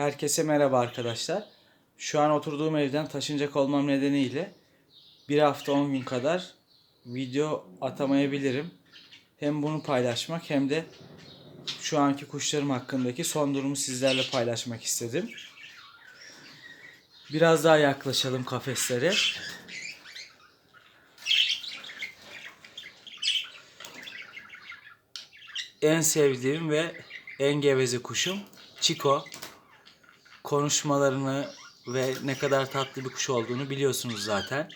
Herkese merhaba arkadaşlar. Şu an oturduğum evden taşınacak olmam nedeniyle bir hafta 10 gün kadar video atamayabilirim. Hem bunu paylaşmak hem de şu anki kuşlarım hakkındaki son durumu sizlerle paylaşmak istedim. Biraz daha yaklaşalım kafeslere. En sevdiğim ve en geveze kuşum Chico. Konuşmalarını ve ne kadar tatlı bir kuş olduğunu biliyorsunuz zaten.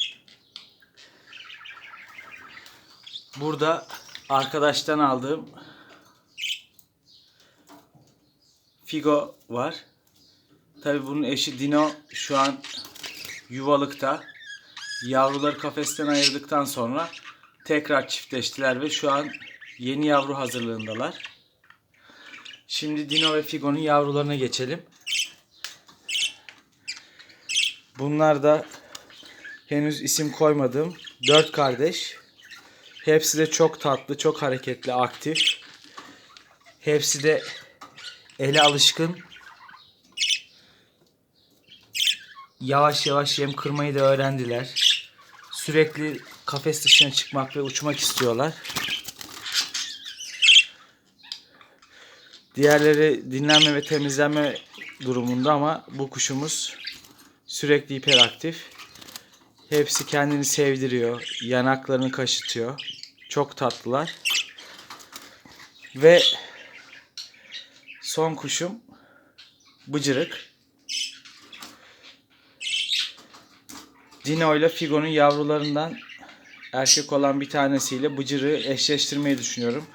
Burada arkadaştan aldığım Figo var. Tabi bunun eşi Dino şu an yuvalıkta. Yavruları kafesten ayırdıktan sonra tekrar çiftleştiler ve şu an yeni yavru hazırlığındalar. Şimdi Dino ve Figo'nun yavrularına geçelim. Bunlar da henüz isim koymadığım dört kardeş. Hepsi de çok tatlı, çok hareketli, aktif. Hepsi de ele alışkın. Yavaş yavaş yem kırmayı da öğrendiler. Sürekli kafes dışına çıkmak ve uçmak istiyorlar. Diğerleri dinlenme ve temizlenme durumunda ama bu kuşumuz sürekli hiperaktif. Hepsi kendini sevdiriyor. Yanaklarını kaşıtıyor. Çok tatlılar. Ve son kuşum Bıcırık. Dino ile Figo'nun yavrularından erkek olan bir tanesiyle Bıcırık'ı eşleştirmeyi düşünüyorum.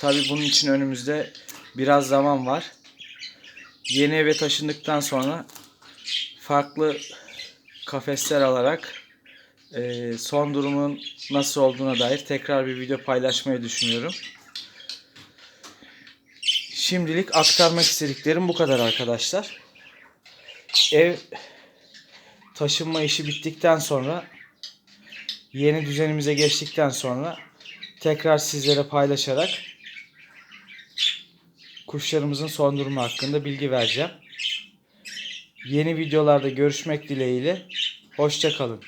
Tabi bunun için önümüzde biraz zaman var. Yeni eve taşındıktan sonra farklı kafesler alarak e, son durumun nasıl olduğuna dair tekrar bir video paylaşmayı düşünüyorum. Şimdilik aktarmak istediklerim bu kadar arkadaşlar. Ev taşınma işi bittikten sonra yeni düzenimize geçtikten sonra tekrar sizlere paylaşarak kuşlarımızın son durumu hakkında bilgi vereceğim. Yeni videolarda görüşmek dileğiyle. Hoşça kalın.